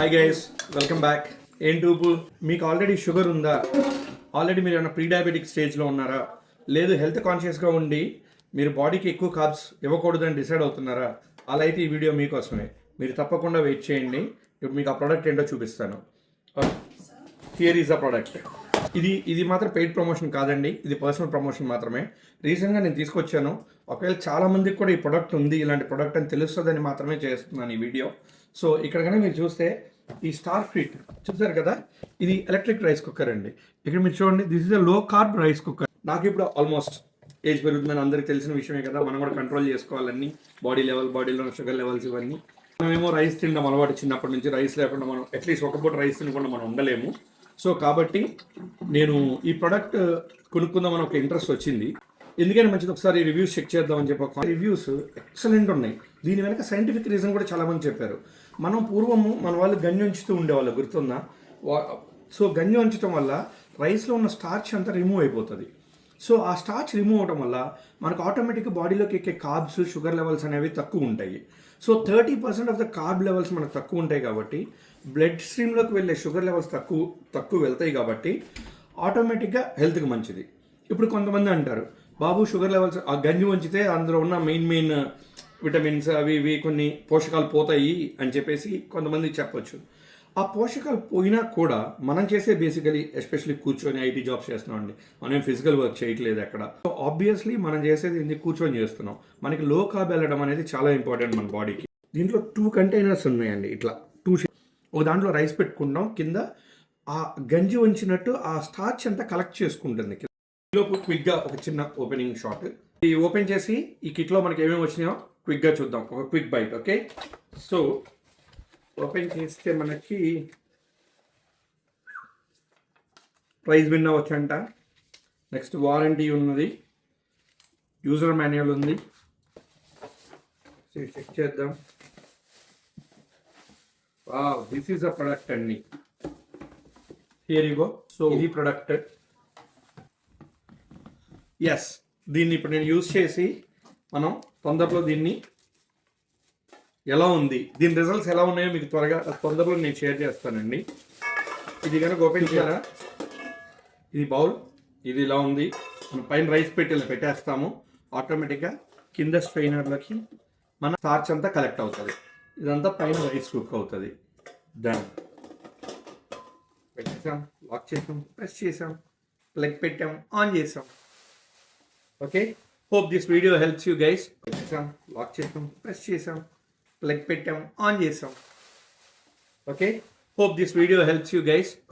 Hi guys welcome back ఏంటి ఊపు మీకు ఆల్రెడీ షుగర్ ఉందా? ఆల్రెడీ మీరు ఏమైనా ప్రీ డయాబెటిక్ స్టేజ్లో ఉన్నారా? లేదు హెల్త్ కాన్షియస్గా ఉండి మీరు బాడీకి ఎక్కువ కార్బ్స్ ఇవ్వకూడదని డిసైడ్ అవుతున్నారా? అలా అయితే ఈ వీడియో మీకోసమే. మీరు తప్పకుండా వెయిట్ చేయండి. ఇప్పుడు మీకు ఆ ప్రోడక్ట్ ఏంటో చూపిస్తాను. హియర్ ఈజ్ ద ప్రోడక్ట్ ఇది ఇది మాత్రం పెయిడ్ ప్రమోషన్ కాదండి. ఇది పర్సనల్ ప్రమోషన్ మాత్రమే. రీసెంట్గా నేను తీసుకొచ్చాను. ఒకవేళ చాలా మందికి కూడా ఈ ప్రొడక్ట్ ఉంది ఇలాంటి ప్రొడక్ట్ అని తెలుస్తుందని మాత్రమే చేస్తున్నాను ఈ వీడియో సో ఇక్కడ కనుక మీరు చూస్తే ఈ స్టార్ ఫిట్ చూసారు కదా? ఇది ఎలక్ట్రిక్ రైస్ కుక్కర్ అండి. ఇక్కడ మీరు చూడండి దిస్ ఇస్ అ లో కార్బ్ రైస్ కుక్కర్ నాకు ఇప్పుడు ఆల్మోస్ట్ ఏజ్ పెరుగుతుందని అందరికీ తెలిసిన విషయమే కదా. మనం కూడా కంట్రోల్ చేసుకోవాలని బాడీ లెవెల్ బాడీలో షుగర్ లెవెల్స్ ఇవన్నీ. మనమేమో రైస్ తినడం అలవాటు చిన్నప్పటి నుంచి. రైస్ లేకుండా మనం అట్లీస్ట్ ఒక పూట రైస్ తినకుండా మనం ఉండలేము. సో కాబట్టి నేను ఈ ప్రోడక్ట్ uh, కొనుక్కుందామని ఒక ఇంట్రెస్ట్ వచ్చింది. ఎందుకని మంచిది ఒకసారి రివ్యూస్ చెక్ చేద్దామని చెప్పి ఒక రివ్యూస్ ఎక్సలెంట్ ఉన్నాయి. దీని వెనక సైంటిఫిక్ రీజన్ కూడా చాలామంది చెప్పారు. మనం పూర్వము మన వాళ్ళు గన్ను ఉంచుతూ ఉండేవాళ్ళు గుర్తుందా? సో గన్ను ఉంచడం వల్ల రైస్లో ఉన్న స్టార్చ్ అంతా రిమూవ్ అయిపోతుంది. సో ఆ స్టార్చ్ రిమూవ్ అవడం వల్ల మనకు ఆటోమేటిక్గా బాడీలోకి ఎక్కే కార్బ్స్ షుగర్ లెవెల్స్ అనేవి తక్కువ ఉంటాయి. So thirty percent of the carb levels మనకు తక్కువ ఉంటాయి కాబట్టి బ్లడ్ స్ట్రీమ్లోకి వెళ్ళే షుగర్ లెవెల్స్ తక్కువ తక్కువ వెళ్తాయి కాబట్టి ఆటోమేటిక్గా హెల్త్కి మంచిది. ఇప్పుడు కొంతమంది అంటారు బాబు షుగర్ లెవెల్స్ ఆ గంజి వంచితే అందులో ఉన్న మెయిన్ మెయిన్ విటమిన్స్ అవి ఇవి కొన్ని పోషకాలు పోతాయి అని చెప్పేసి కొంతమంది చెప్పొచ్చు. ఆ పోషకాలు పోయినా కూడా మనం చేసే బేసికలీ ఎస్పెషల్లీ కూర్చొని ఐటీ జాబ్స్ చేస్తున్నాం అండి మనం ఫిజికల్ వర్క్ చేయట్లేదు ఎక్కడ. సో ఆబ్వియస్లీ మనం చేసేది ఏంది? కూర్చొని చేస్తున్నాం. మనకి లో కార్బ్ వెళ్ళడం అనేది చాలా ఇంపార్టెంట్ మన బాడీకి దీంట్లో టూ కంటైనర్స్ ఉన్నాయండి ఇట్లా. టూ ఒక దాంట్లో రైస్ పెట్టుకుంటాం. కింద ఆ గంజి ఉంచినట్టు ఆ స్టార్చ్ అంతా కలెక్ట్ చేసుకుంటుంది. లోపు క్విక్గా ఒక చిన్న ఓపెనింగ్ షాట్ ఈ ఓపెన్ చేసి ఈ కిట్లో మనకి ఏమేమి వచ్చినాయో క్విక్గా చూద్దాం. ఒక quick bite okay so open చేస్తే మనకి ప్రైస్ విన్ అవ్వచ్చంట. నెక్స్ట్ వారంటీ ఉన్నది. యూజర్ మాన్యువల్ ఉంది. సో చెక్ చేద్దాం. Wow this is a product అండి. హియర్ ఇగో గో సో ఇది ప్రొడక్ట్. ఎస్ దీన్ని ఇప్పుడు నేను యూజ్ చేసి మనం తొందరలో దీన్ని ఎలా ఉంది? దీని రిజల్ట్స్ ఎలా ఉన్నాయో మీకు త్వరగా తొందరలో నేను షేర్ చేస్తానండి. ఇది కనుక ఓపెన్ చేయాలా? ఇది బౌల్ ఇది ఇలా ఉంది. మనం పైన రైస్ పెట్టి ఇలా పెట్టేస్తాము ఆటోమేటిక్గా కింద స్ట్రైనర్లకి మన స్టార్చ్ అంతా కలెక్ట్ అవుతుంది. ఇదంతా పైన రైస్ కుక్ అవుతుంది. డన్ పెట్టేసాం. లాక్ చేసాం. ప్రెస్ చేసాం. ప్లగ్ పెట్టాం. ఆన్ చేసాం. Okay hope this video helps you guys పెట్టేసాం. లాక్ చేసాం. ప్రెస్ చేసాం. ప్లగ్ పెట్టాం ఆన్ చేసాం okay hope this video helps you guys